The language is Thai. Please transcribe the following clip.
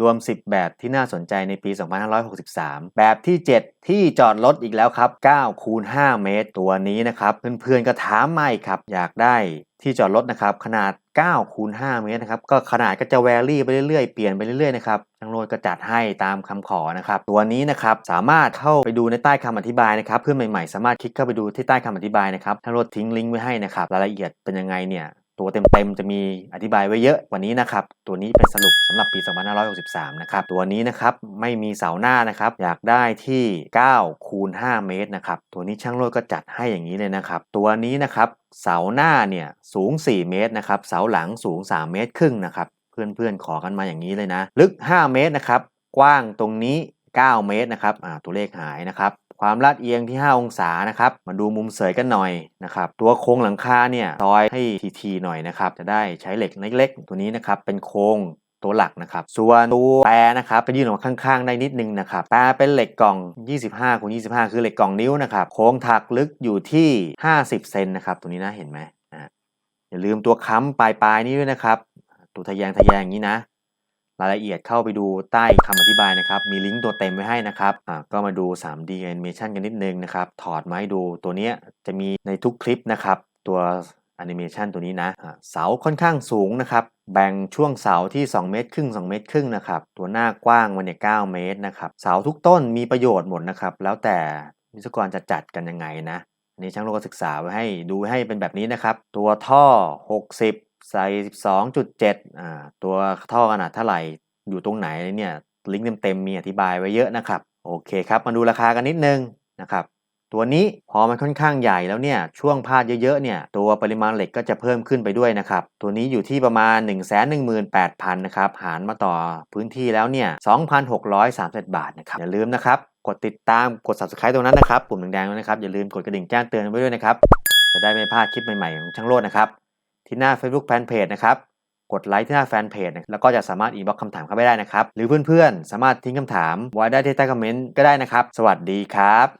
รวม 10 แบบที่น่าสนใจในปี 2563 แบบที่ 7 ที่จอดรถอีกแล้วครับ 9 คูณ 5 เมตร ตัวนี้นะครับ เพื่อนๆ ก็ถามมาอีกครับ อยากได้ที่จอดรถนะครับ ขนาด 9 คูณ 5 เมตรนะครับ ก็ขนาดก็จะแวรี่ไปเรื่อยๆ เปลี่ยนไปเรื่อยๆ นะครับช่างโรดก็จัดให้ตามคำขอนะครับ ตัวนี้นะครับสามารถเข้าไปดูในใต้คำอธิบายนะครับ เพื่อนใหม่ๆ สามารถคลิกเข้าไปดูที่ใต้คำอธิบายนะครับช่างโรดทิ้งลิงก์ไว้ให้นะครับ รายละเอียดเป็นยังไงเนี่ย ตัวเต็มๆจะมีอธิบายไว้เยอะกว่านี้นะครับ ตัวนี้เป็นสรุปสำหรับปี 2563 นะครับ ตัวนี้นะครับไม่มีเสาหน้านะครับ อยากได้ที่9คูณ5เมตรนะครับ ตัวนี้ช่างโรดก็จัดให้อย่างนี้เลยนะครับ ตัวนี้นะครับเสาหน้าเนี่ยสูง 4 เมตรนะครับ เสาหลังสูง 3 เมตรครึ่งนะครับ เพื่อนๆขอกันมาอย่างนี้เลยนะ ลึก 5 เมตรนะครับ กว้างตรงนี้ 9 เมตรนะครับตัวเลขหายนะครับความลาดเอียงที่ 5 องศานะครับ มาดูมุมเสยกันหน่อยนะครับ ตัวโครงหลังคาเนี่ยซอยให้ทีๆหน่อยนะครับ จะได้ใช้เหล็กเล็กๆ ตัวนี้นะครับ เป็นโครงตัวหลักนะครับ ส่วนตัวแปรนะครับไปยื่นออกมาข้างๆ ได้นิดนึงนะครับแปรเป็นเหล็กกล่อง 25คูณ25 คือเหล็กกล่องนิ้วนะครับ โค้งถักลึกอยู่ที่ 50 เซนนะครับ ตัวนี้นะเห็นไหมอ่าอย่าลืมตัวค้ำปลายๆนี้ด้วยนะครับ ตัวทะแยงทะแยงอย่างนี้นะ รายละเอียดเข้าไปดูใต้คำอธิบายนะครับ มีลิงก์ตัวเต็มไว้ให้นะครับอ่าก็มาดู 3D Animation กันนิดนึงนะครับ ถอดมาให้ดูตัวเนี้ยจะมีในทุกคลิปนะครับ ตัวแอนิเมชันตัวนี้นะเสาค่อนข้างสูงนะครับ แบ่งช่วงเสาที่ 2 เมตรครึ่ง 2 เมตรครึ่งนะครับ ตัวหน้ากว้างมันเนี่ย9เมตรนะครับ เสาทุกต้นมีประโยชน์หมดนะครับ แล้วแต่วิศวกรจะจัดกันยังไงนะนนี้ช่างโลกศึกษาไว้ให้ดูให้เป็นแบบนี้นะครับ ตัวท่อ 60 ใส่12.7อ่าตัวท่อขนาดเท่าไหร่อยู่ตรงไหนเนี่ยลิงก์เต็มๆมีอธิบายไว้เยอะนะครับ โอเคครับ มาดูราคากันนิดนึงนะครับตัวนี้พอมันค่อนข้างใหญ่แล้วเนี่ยช่วงพาดเยอะๆเนี่ยตัวปริมาณเหล็กก็จะเพิ่มขึ้นไปด้วยนะครับ ตัวนี้อยู่ที่ประมาณ 1 1 8 0 0 0นะครับหารมาต่อพื้นที่แล้วเนี่ย2,631บาทนะครับอย่าลืมนะครับ กดติดตามกด subscribe ตรงนั้นนะครับ ปุ่มแดงๆด้วยนะครับ อย่าลืมกดกระดิ่งแจ้งเตือนไว้ด้วยนะครับ จะได้ไม่พลาดคลิปใหม่ๆของช่างโลดนะครับ ที่หน้า Facebook Fanpage นะครับกดไลค์ที่หน้าแฟนเพจแล้วก็จะสามารถอีบ็อกคำถามเข้าไปได้นะครับ หรือเพื่อนๆ สามารถทิ้งคำถามไว้ได้ที่ใต้คอมเมนต์ก็ได้นะครับ สวัสดีครับ